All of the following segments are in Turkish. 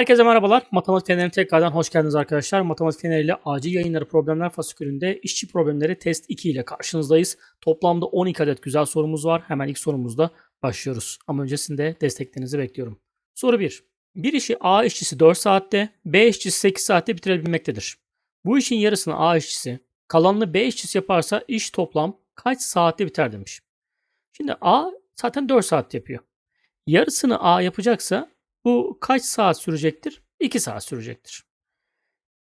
Herkese merhabalar. Matematik Feneri'ne tekrardan hoş geldiniz arkadaşlar. Matematik Feneri ile acil yayınları problemler fasikülünde işçi problemleri test 2 ile karşınızdayız. Toplamda 12 adet güzel sorumuz var. Hemen ilk sorumuzda başlıyoruz. Ama öncesinde desteklerinizi bekliyorum. Soru 1. Bir işi A işçisi 4 saatte, B işçisi 8 saatte bitirebilmektedir. Bu işin yarısını A işçisi, kalanını B işçisi yaparsa iş toplam kaç saatte biter demiş. Şimdi A zaten 4 saat yapıyor. Yarısını A yapacaksa bu kaç saat sürecektir? 2 saat sürecektir.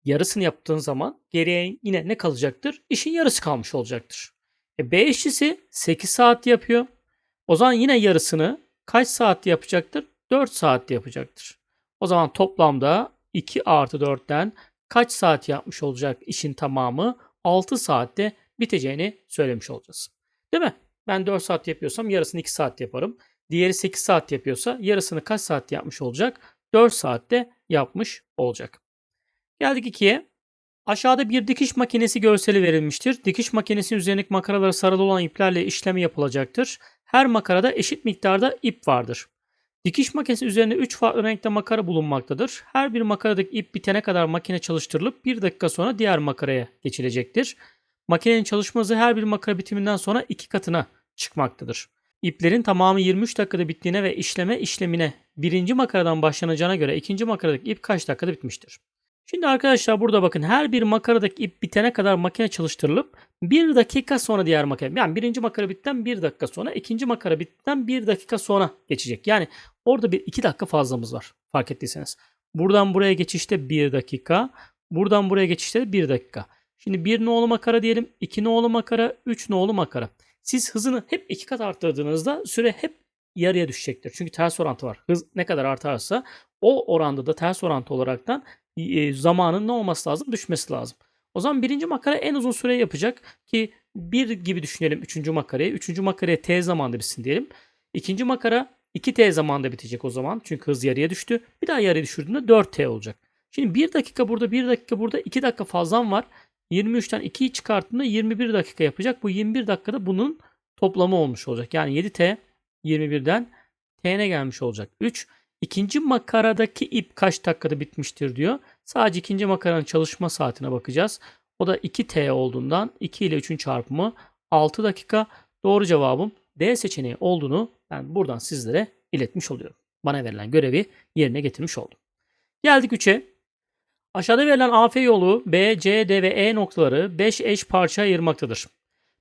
Yarısını yaptığın zaman geriye yine ne kalacaktır? İşin yarısı kalmış olacaktır. E B işçisi 8 saat yapıyor. O zaman yine yarısını kaç saatte yapacaktır? 4 saatte yapacaktır. O zaman toplamda 2 artı 4'ten kaç saat yapmış olacak işin tamamı? 6 saatte biteceğini söylemiş olacağız. Değil mi? Ben 4 saat yapıyorsam yarısını 2 saat yaparım. Diğeri 8 saat yapıyorsa yarısını kaç saat yapmış olacak? 4 saatte yapmış olacak. Geldik 2'ye. Aşağıda bir dikiş makinesi görseli verilmiştir. Dikiş makinesinin üzerindeki makaraları sarılı olan iplerle işlemi yapılacaktır. Her makarada eşit miktarda ip vardır. Dikiş makinesi üzerinde 3 farklı renkte makara bulunmaktadır. Her bir makaradaki ip bitene kadar makine çalıştırılıp 1 dakika sonra diğer makaraya geçilecektir. Makinenin çalışma hızı her bir makara bitiminden sonra 2 katına çıkmaktadır. İplerin tamamı 23 dakikada bittiğine ve işleme işlemine birinci makaradan başlanacağına göre ikinci makaradaki ip kaç dakikada bitmiştir? Şimdi arkadaşlar burada bakın her bir makaradaki ip bitene kadar makine çalıştırılıp bir dakika sonra diğer makara. Yani birinci makara bitten bir dakika sonra ikinci makara bitten bir dakika sonra geçecek. Yani orada bir iki dakika fazlamız var fark ettiyseniz. Buradan buraya geçişte bir dakika. Buradan buraya geçişte bir dakika. Şimdi bir nolu makara diyelim. iki nolu makara. Üç nolu makara. Siz hızını hep iki kat arttırdığınızda süre hep yarıya düşecektir. Çünkü ters orantı var. Hız ne kadar artarsa o oranda da ters orantı olaraktan e, zamanın ne olması lazım? Düşmesi lazım. O zaman birinci makara en uzun süre yapacak ki bir gibi düşünelim üçüncü makarayı. Üçüncü makaraya t zamanda bitsin diyelim. İkinci makara 2t zamanda bitecek o zaman. Çünkü hız yarıya düştü. Bir daha yarıya düşürdüğünde 4t olacak. Şimdi 1 dakika burada 1 dakika burada 2 dakika fazlam var. 23'ten 2'yi çıkarttığımda 21 dakika yapacak. Bu 21 dakikada bunun toplamı olmuş olacak. Yani 7t 21'den t'ne gelmiş olacak. 3. İkinci makaradaki ip kaç dakikada bitmiştir diyor. Sadece ikinci makaranın çalışma saatine bakacağız. O da 2t olduğundan 2 ile 3'ün çarpımı 6 dakika. Doğru cevabım D seçeneği olduğunu ben buradan sizlere iletmiş oluyorum. Bana verilen görevi yerine getirmiş oldum. Geldik 3'e. Aşağıda verilen AF yolu B, C, D ve E noktaları 5 eş parça ayırmaktadır.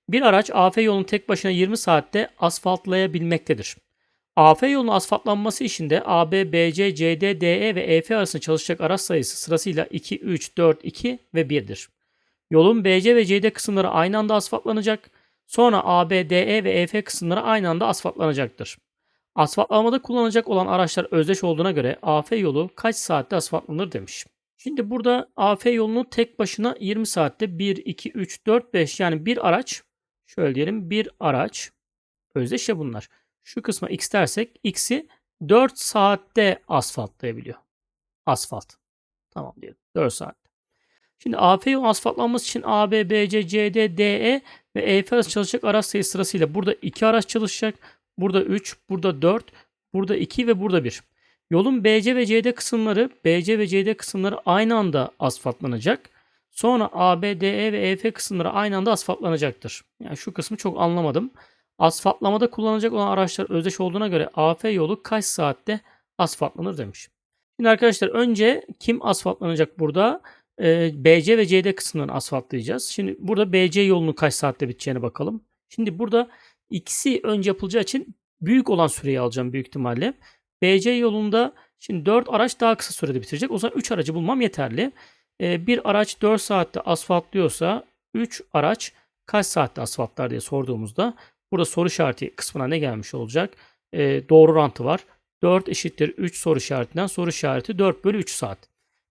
Bir araç AF yolunu tek başına 20 saatte asfaltlayabilmektedir. AF yolunun asfaltlanması işinde AB, BC, CD, DE ve EF arasında çalışacak araç sayısı sırasıyla 2, 3, 4, 2 ve 1'dir. Yolun BC ve CD kısımları aynı anda asfaltlanacak. Sonra AB, DE ve EF kısımları aynı anda asfaltlanacaktır. Asfaltlamada kullanılacak olan araçlar özdeş olduğuna göre AF yolu kaç saatte asfaltlanır demiş. Şimdi burada AF yolunu tek başına 20 saatte 1, 2, 3, 4, 5 yani bir araç şöyle diyelim bir araç özdeş bunlar. Şu kısma x dersek x'i 4 saatte asfaltlayabiliyor. Asfalt. Tamam diyelim. 4 saatte. Şimdi AF yolun asfaltlanması için AB, BC, CD, DE ve EF arası çalışacak araç sayısı sırasıyla burada 2 araç çalışacak. Burada 3, burada 4, burada 2 ve burada 1. Yolun BC ve CD kısımları, BC ve CD kısımları aynı anda asfaltlanacak. Sonra AB, DE ve EF kısımları aynı anda asfaltlanacaktır. Yani şu kısmı çok anlamadım. Asfaltlamada kullanılacak olan araçlar özdeş olduğuna göre AF yolu kaç saatte asfaltlanır demiş. Şimdi arkadaşlar önce kim asfaltlanacak burada? Ee, BC ve CD kısımlarını asfaltlayacağız. Şimdi burada BC yolunun kaç saatte biteceğine bakalım. Şimdi burada ikisi önce yapılacağı için büyük olan süreyi alacağım büyük ihtimalle. BC yolunda şimdi 4 araç daha kısa sürede bitirecek. O zaman 3 aracı bulmam yeterli. Ee, bir araç 4 saatte asfaltlıyorsa 3 araç kaç saatte asfaltlar diye sorduğumuzda burada soru işareti kısmına ne gelmiş olacak? Ee, doğru rantı var. 4 eşittir 3 soru işaretinden soru işareti 4 bölü 3 saat.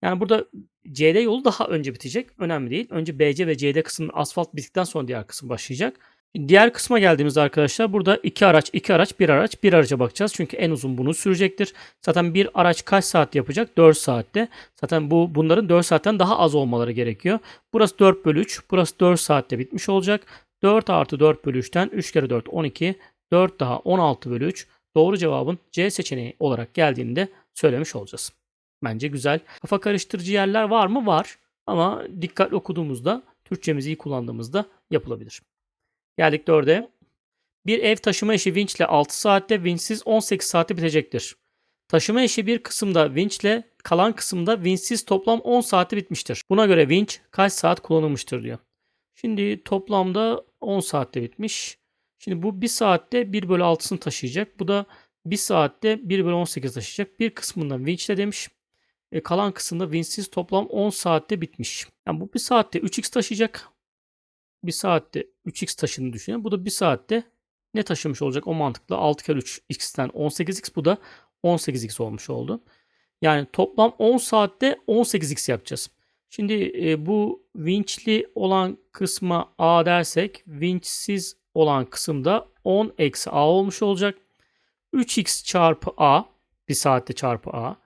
Yani burada CD yolu daha önce bitecek. Önemli değil. Önce BC ve CD kısmı asfalt bittikten sonra diğer kısım başlayacak. Diğer kısma geldiğimizde arkadaşlar burada iki araç, iki araç, bir araç, bir araca bakacağız. Çünkü en uzun bunu sürecektir. Zaten bir araç kaç saat yapacak? 4 saatte. Zaten bu bunların 4 saatten daha az olmaları gerekiyor. Burası 4 bölü 3. Burası 4 saatte bitmiş olacak. 4 artı 4 bölü 3'ten 3 kere 4 12. 4 daha 16 bölü 3. Doğru cevabın C seçeneği olarak geldiğini de söylemiş olacağız. Bence güzel. Kafa karıştırıcı yerler var mı? Var. Ama dikkatli okuduğumuzda, Türkçemizi iyi kullandığımızda yapılabilir. Geldik 4'e. Bir ev taşıma işi vinçle 6 saatte, vinçsiz 18 saatte bitecektir. Taşıma işi bir kısımda vinçle, kalan kısımda vinçsiz toplam 10 saatte bitmiştir. Buna göre vinç kaç saat kullanılmıştır diyor. Şimdi toplamda 10 saatte bitmiş. Şimdi bu 1 saatte 1 bölü 6'sını taşıyacak. Bu da 1 saatte 1 bölü 18 taşıyacak. Bir kısmından vinçle demiş. E, kalan kısımda vinçsiz toplam 10 saatte bitmiş. Yani bu 1 saatte 3x taşıyacak. 1 saatte 3x taşını düşünün. Bu da 1 saatte ne taşımış olacak o mantıkla 6 kere 3 x'ten 18x bu da 18x olmuş oldu. Yani toplam 10 saatte 18x yapacağız. Şimdi e, bu vinçli olan kısma a dersek vinçsiz olan kısımda 10 eksi a olmuş olacak. 3x çarpı a bir saatte çarpı a.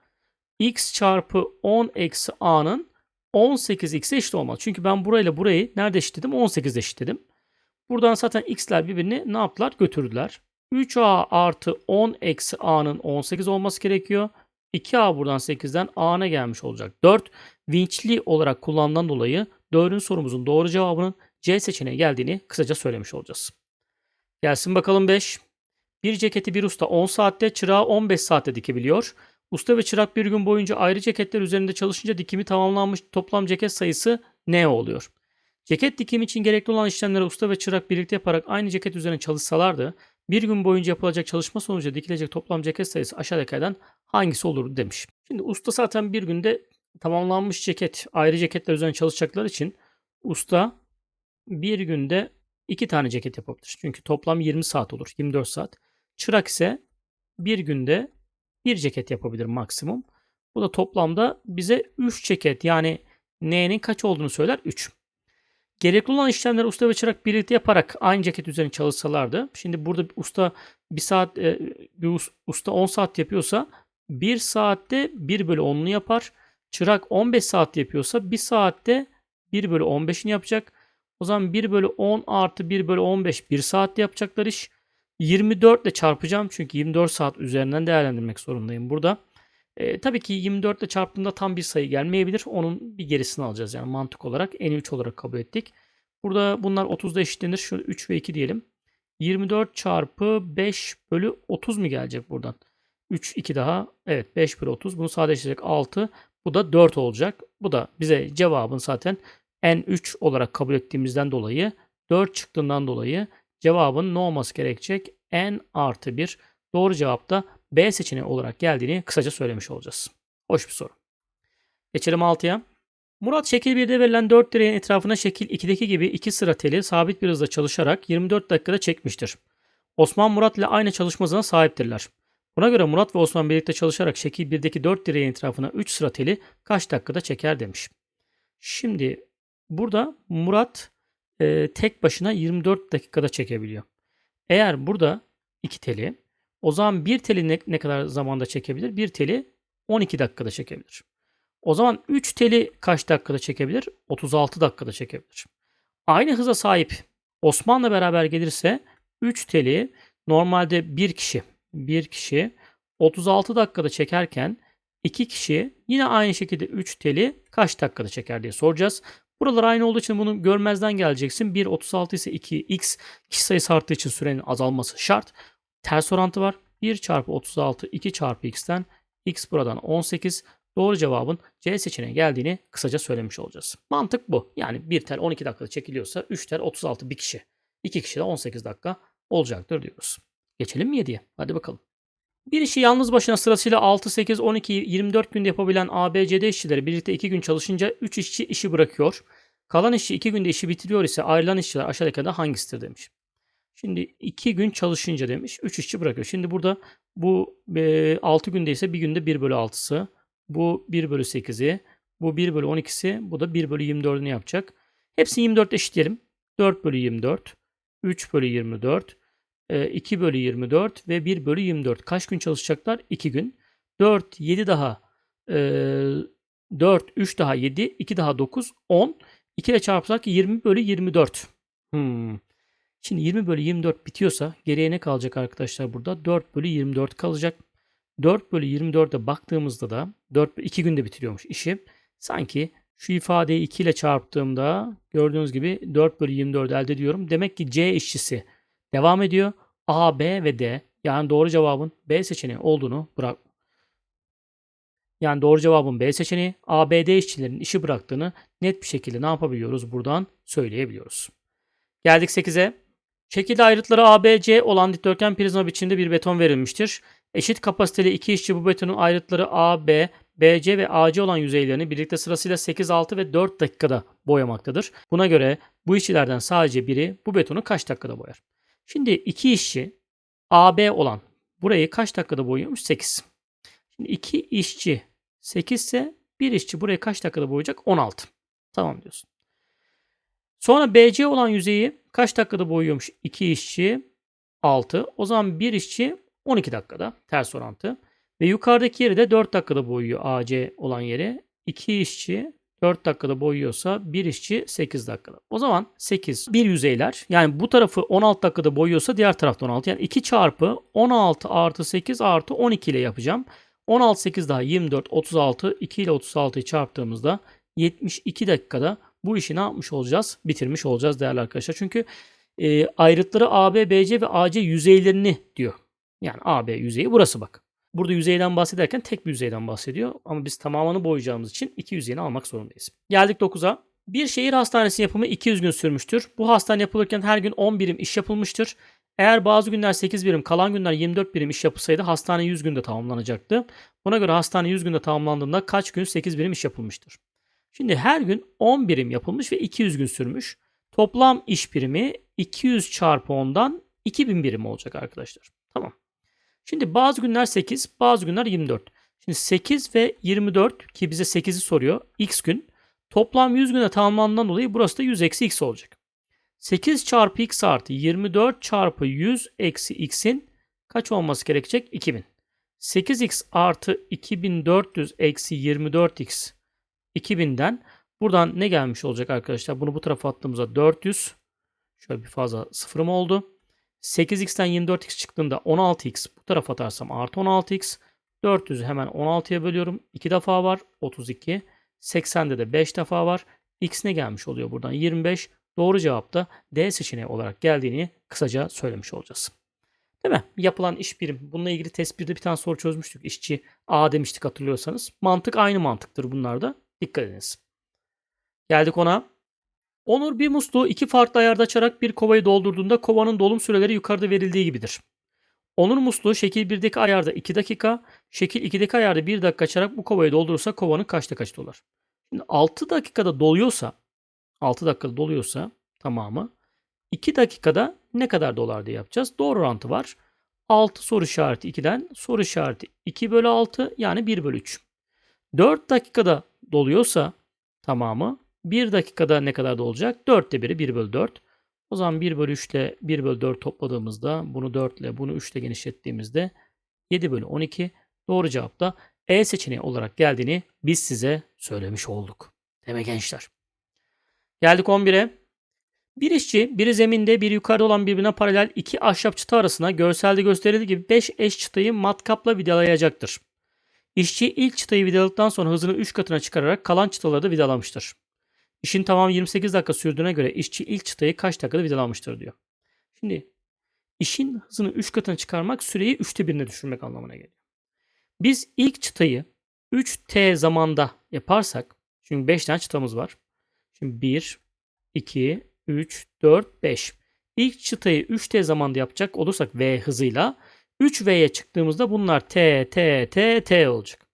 x çarpı 10 eksi a'nın 18x'e eşit olmaz. Çünkü ben burayla burayı nerede eşitledim? 18 eşitledim. Buradan zaten x'ler birbirini ne yaptılar? Götürdüler. 3a artı 10 eksi a'nın 18 olması gerekiyor. 2a buradan 8'den a'na gelmiş olacak. 4 vinçli olarak kullanılan dolayı 4. sorumuzun doğru cevabının C seçeneği geldiğini kısaca söylemiş olacağız. Gelsin bakalım 5. Bir ceketi bir usta 10 saatte, çırağı 15 saatte dikebiliyor. Usta ve çırak bir gün boyunca ayrı ceketler üzerinde çalışınca dikimi tamamlanmış toplam ceket sayısı ne oluyor? Ceket dikimi için gerekli olan işlemleri usta ve çırak birlikte yaparak aynı ceket üzerine çalışsalardı, bir gün boyunca yapılacak çalışma sonucu dikilecek toplam ceket sayısı aşağıdakilerden hangisi olurdu demiş. Şimdi usta zaten bir günde tamamlanmış ceket, ayrı ceketler üzerine çalışacaklar için usta bir günde iki tane ceket yapabilir. Çünkü toplam 20 saat olur, 24 saat. Çırak ise bir günde bir ceket yapabilir maksimum. Bu da toplamda bize 3 ceket yani N'nin kaç olduğunu söyler 3. Gerekli olan işlemleri usta ve çırak birlikte yaparak aynı ceket üzerine çalışsalardı. Şimdi burada usta bir saat e, bir usta 10 saat yapıyorsa 1 saatte 1 bölü 10'unu yapar. Çırak 15 saat yapıyorsa 1 saatte 1 bölü 15'ini yapacak. O zaman 1 bölü 10 artı 1 bölü 15 1 saatte yapacaklar iş. 24 ile çarpacağım çünkü 24 saat üzerinden değerlendirmek zorundayım burada. E, tabii ki 24 ile çarptığında tam bir sayı gelmeyebilir. Onun bir gerisini alacağız yani mantık olarak. En 3 olarak kabul ettik. Burada bunlar 30'da eşitlenir. Şöyle 3 ve 2 diyelim. 24 çarpı 5 bölü 30 mu gelecek buradan? 3, 2 daha. Evet 5 bölü 30. Bunu sadeleştirecek 6. Bu da 4 olacak. Bu da bize cevabın zaten N3 olarak kabul ettiğimizden dolayı 4 çıktığından dolayı cevabın ne olması gerekecek? N artı 1. Doğru cevap da B seçeneği olarak geldiğini kısaca söylemiş olacağız. Hoş bir soru. Geçelim 6'ya. Murat şekil 1'de verilen 4 direğin etrafına şekil 2'deki gibi 2 sıra teli sabit bir hızla çalışarak 24 dakikada çekmiştir. Osman Murat ile aynı çalışma hızına sahiptirler. Buna göre Murat ve Osman birlikte çalışarak şekil 1'deki 4 direğin etrafına 3 sıra teli kaç dakikada çeker demiş. Şimdi burada Murat e, tek başına 24 dakikada çekebiliyor. Eğer burada 2 teli o zaman bir teli ne, ne kadar zamanda çekebilir? Bir teli 12 dakikada çekebilir. O zaman 3 teli kaç dakikada çekebilir? 36 dakikada çekebilir. Aynı hıza sahip Osman'la beraber gelirse 3 teli normalde bir kişi bir kişi 36 dakikada çekerken 2 kişi yine aynı şekilde 3 teli kaç dakikada çeker diye soracağız. Buralar aynı olduğu için bunu görmezden geleceksin. 1 36 ise 2 x kişi sayısı arttığı için sürenin azalması şart ters orantı var. 1 çarpı 36 2 çarpı x'ten x buradan 18. Doğru cevabın C seçeneği geldiğini kısaca söylemiş olacağız. Mantık bu. Yani bir tel 12 dakikada çekiliyorsa 3 tel 36 bir kişi. 2 kişi de 18 dakika olacaktır diyoruz. Geçelim mi 7'ye? Hadi bakalım. Bir işi yalnız başına sırasıyla 6, 8, 12, 24 günde yapabilen ABCD işçileri birlikte 2 gün çalışınca 3 işçi işi bırakıyor. Kalan işçi 2 günde işi bitiriyor ise ayrılan işçiler aşağıdaki hangisidir demiş. Şimdi 2 gün çalışınca demiş 3 işçi bırakıyor. Şimdi burada bu e, 6 günde ise bir günde 1 bölü 6'sı. Bu 1 bölü 8'i. Bu 1 bölü 12'si. Bu da 1 bölü 24'ünü yapacak. Hepsini 24 eşitleyelim. 4 bölü 24. 3 bölü 24. 2 e, bölü 24 ve 1 bölü 24. Kaç gün çalışacaklar? 2 gün. 4, 7 daha 4, 3 daha 7, 2 daha 9, 10. 2 ile çarpsak 20 bölü 24. Hmm. Şimdi 20 bölü 24 bitiyorsa geriye ne kalacak arkadaşlar burada? 4 bölü 24 kalacak. 4 bölü 24'e baktığımızda da 4 2 günde bitiriyormuş işi. Sanki şu ifadeyi 2 ile çarptığımda gördüğünüz gibi 4 bölü 24 elde ediyorum. Demek ki C işçisi devam ediyor. A, B ve D yani doğru cevabın B seçeneği olduğunu bırak. Yani doğru cevabın B seçeneği A, B, D işçilerin işi bıraktığını net bir şekilde ne yapabiliyoruz buradan söyleyebiliyoruz. Geldik 8'e. Şekilde ayrıtları ABC olan dikdörtgen prizma biçiminde bir beton verilmiştir. Eşit kapasiteli iki işçi bu betonun ayrıtları AB, BC ve AC olan yüzeylerini birlikte sırasıyla 8, 6 ve 4 dakikada boyamaktadır. Buna göre bu işçilerden sadece biri bu betonu kaç dakikada boyar? Şimdi iki işçi AB olan burayı kaç dakikada boyuyormuş? 8. Şimdi iki işçi 8 ise bir işçi burayı kaç dakikada boyayacak? 16. Tamam diyorsun. Sonra BC olan yüzeyi kaç dakikada boyuyormuş? 2 işçi 6. O zaman bir işçi 12 dakikada ters orantı. Ve yukarıdaki yeri de 4 dakikada boyuyor AC olan yeri. 2 işçi 4 dakikada boyuyorsa bir işçi 8 dakikada. O zaman 8 bir yüzeyler yani bu tarafı 16 dakikada boyuyorsa diğer tarafta 16. Yani 2 çarpı 16 artı 8 artı 12 ile yapacağım. 16 8 daha 24 36 2 ile 36'yı çarptığımızda 72 dakikada bu işi ne yapmış olacağız? Bitirmiş olacağız değerli arkadaşlar. Çünkü e, ayrıtları AB, BC ve AC yüzeylerini diyor. Yani AB yüzeyi burası bak. Burada yüzeyden bahsederken tek bir yüzeyden bahsediyor. Ama biz tamamını boyayacağımız için iki yüzeyini almak zorundayız. Geldik 9'a. Bir şehir hastanesi yapımı 200 gün sürmüştür. Bu hastane yapılırken her gün 10 birim iş yapılmıştır. Eğer bazı günler 8 birim, kalan günler 24 birim iş yapılsaydı hastane 100 günde tamamlanacaktı. Buna göre hastane 100 günde tamamlandığında kaç gün 8 birim iş yapılmıştır? Şimdi her gün 10 birim yapılmış ve 200 gün sürmüş. Toplam iş birimi 200 çarpı 10'dan 2000 birim olacak arkadaşlar. Tamam. Şimdi bazı günler 8, bazı günler 24. Şimdi 8 ve 24 ki bize 8'i soruyor. X gün. Toplam 100 güne tamamlandığından dolayı burası da 100 eksi x olacak. 8 çarpı x artı 24 çarpı 100 eksi x'in kaç olması gerekecek? 2000. 8x artı 2400 eksi 24x 2000'den buradan ne gelmiş olacak arkadaşlar? Bunu bu tarafa attığımızda 400. Şöyle bir fazla sıfırım oldu. 8x'ten 24x çıktığında 16x bu tarafa atarsam artı 16x. 400'ü hemen 16'ya bölüyorum. 2 defa var. 32. 80'de de 5 defa var. X ne gelmiş oluyor buradan? 25. Doğru cevap da D seçeneği olarak geldiğini kısaca söylemiş olacağız. Değil mi? Yapılan iş birim. Bununla ilgili test 1'de bir tane soru çözmüştük. İşçi A demiştik hatırlıyorsanız. Mantık aynı mantıktır bunlarda. Dikkat ediniz. Geldik ona. Onur bir musluğu iki farklı ayarda açarak bir kovayı doldurduğunda kovanın dolum süreleri yukarıda verildiği gibidir. Onur musluğu şekil 1'deki ayarda 2 dakika, şekil 2'deki ayarda 1 dakika açarak bu kovayı doldurursa kovanın kaçta kaç dolar? Şimdi 6 dakikada doluyorsa 6 dakikada doluyorsa tamamı 2 dakikada ne kadar dolar diye yapacağız. Doğru orantı var. 6 soru işareti 2'den soru işareti 2 bölü 6 yani 1 bölü 3. 4 dakikada doluyorsa tamamı 1 dakikada ne kadar dolacak? 4'te 1'i 1 bölü 4. O zaman 1 bölü 3 ile 1 bölü 4 topladığımızda bunu 4 ile bunu 3 ile genişlettiğimizde 7 bölü 12 doğru cevap da E seçeneği olarak geldiğini biz size söylemiş olduk. Demek gençler. Geldik 11'e. Bir işçi biri zeminde biri yukarıda olan birbirine paralel iki ahşap çıta arasına görselde gösterildiği gibi 5 eş çıtayı matkapla vidalayacaktır. İşçi ilk çıtayı vidaladıktan sonra hızını 3 katına çıkararak kalan çıtaları da vidalamıştır. İşin tamamı 28 dakika sürdüğüne göre işçi ilk çıtayı kaç dakikada vidalamıştır diyor. Şimdi işin hızını 3 katına çıkarmak süreyi 3'te 1'ine düşürmek anlamına geliyor. Biz ilk çıtayı 3t zamanda yaparsak çünkü 5 tane çıtamız var. Şimdi 1, 2, 3, 4, 5. İlk çıtayı 3t zamanda yapacak olursak v hızıyla 3v'ye çıktığımızda bunlar t, t, t, t olacak.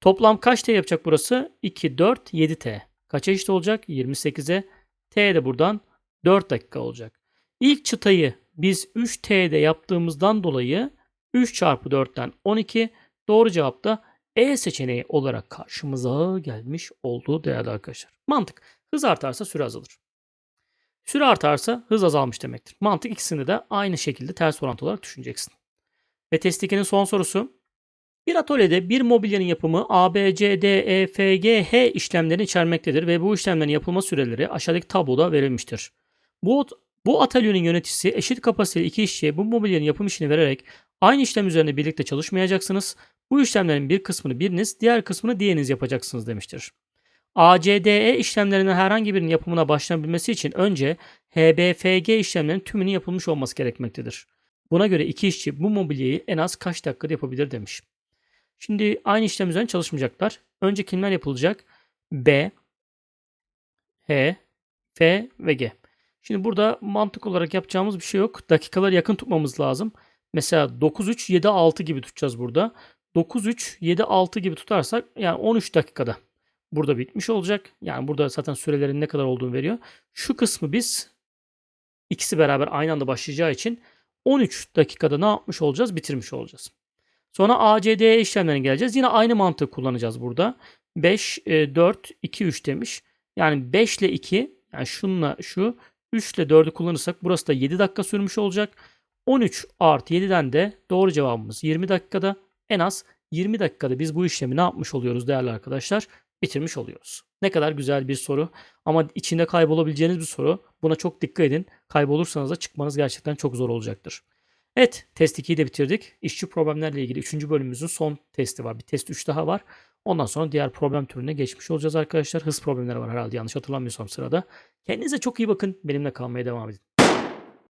Toplam kaç t yapacak burası? 2, 4, 7t. Kaça eşit olacak? 28'e. T de buradan 4 dakika olacak. İlk çıtayı biz 3T'de yaptığımızdan dolayı 3 çarpı 4'ten 12 doğru cevap da E seçeneği olarak karşımıza gelmiş oldu değerli arkadaşlar. Mantık. Hız artarsa süre azalır. Süre artarsa hız azalmış demektir. Mantık ikisini de aynı şekilde ters orantı olarak düşüneceksin. Ve test 2'nin son sorusu. Bir atölyede bir mobilyanın yapımı A, E, işlemlerini içermektedir ve bu işlemlerin yapılma süreleri aşağıdaki tabloda verilmiştir. Bu, bu atölyenin yöneticisi eşit kapasiteli iki işçiye bu mobilyanın yapım işini vererek aynı işlem üzerinde birlikte çalışmayacaksınız. Bu işlemlerin bir kısmını biriniz, diğer kısmını diğeriniz yapacaksınız demiştir. ACDE işlemlerinin herhangi birinin yapımına başlanabilmesi için önce HBFG işlemlerinin tümünün yapılmış olması gerekmektedir. Buna göre iki işçi bu mobilyayı en az kaç dakikada yapabilir demiş. Şimdi aynı işlem üzerine çalışmayacaklar. Önce kimler yapılacak? B, H, F ve G. Şimdi burada mantık olarak yapacağımız bir şey yok. Dakikaları yakın tutmamız lazım. Mesela 9-3, 7-6 gibi tutacağız burada. 9-3, 7-6 gibi tutarsak yani 13 dakikada burada bitmiş olacak. Yani burada zaten sürelerin ne kadar olduğunu veriyor. Şu kısmı biz ikisi beraber aynı anda başlayacağı için 13 dakikada ne yapmış olacağız? Bitirmiş olacağız. Sonra ACDE işlemlerine geleceğiz. Yine aynı mantığı kullanacağız burada. 5, 4, 2, 3 demiş. Yani 5 ile 2 yani şunla şu 3 ile 4'ü kullanırsak burası da 7 dakika sürmüş olacak. 13 artı 7'den de doğru cevabımız 20 dakikada. En az 20 dakikada biz bu işlemi ne yapmış oluyoruz değerli arkadaşlar? Bitirmiş oluyoruz. Ne kadar güzel bir soru ama içinde kaybolabileceğiniz bir soru. Buna çok dikkat edin. Kaybolursanız da çıkmanız gerçekten çok zor olacaktır. Evet test 2'yi de bitirdik. İşçi problemlerle ilgili 3. bölümümüzün son testi var. Bir test 3 daha var. Ondan sonra diğer problem türüne geçmiş olacağız arkadaşlar. Hız problemleri var herhalde yanlış hatırlamıyorsam sırada. Kendinize çok iyi bakın. Benimle kalmaya devam edin.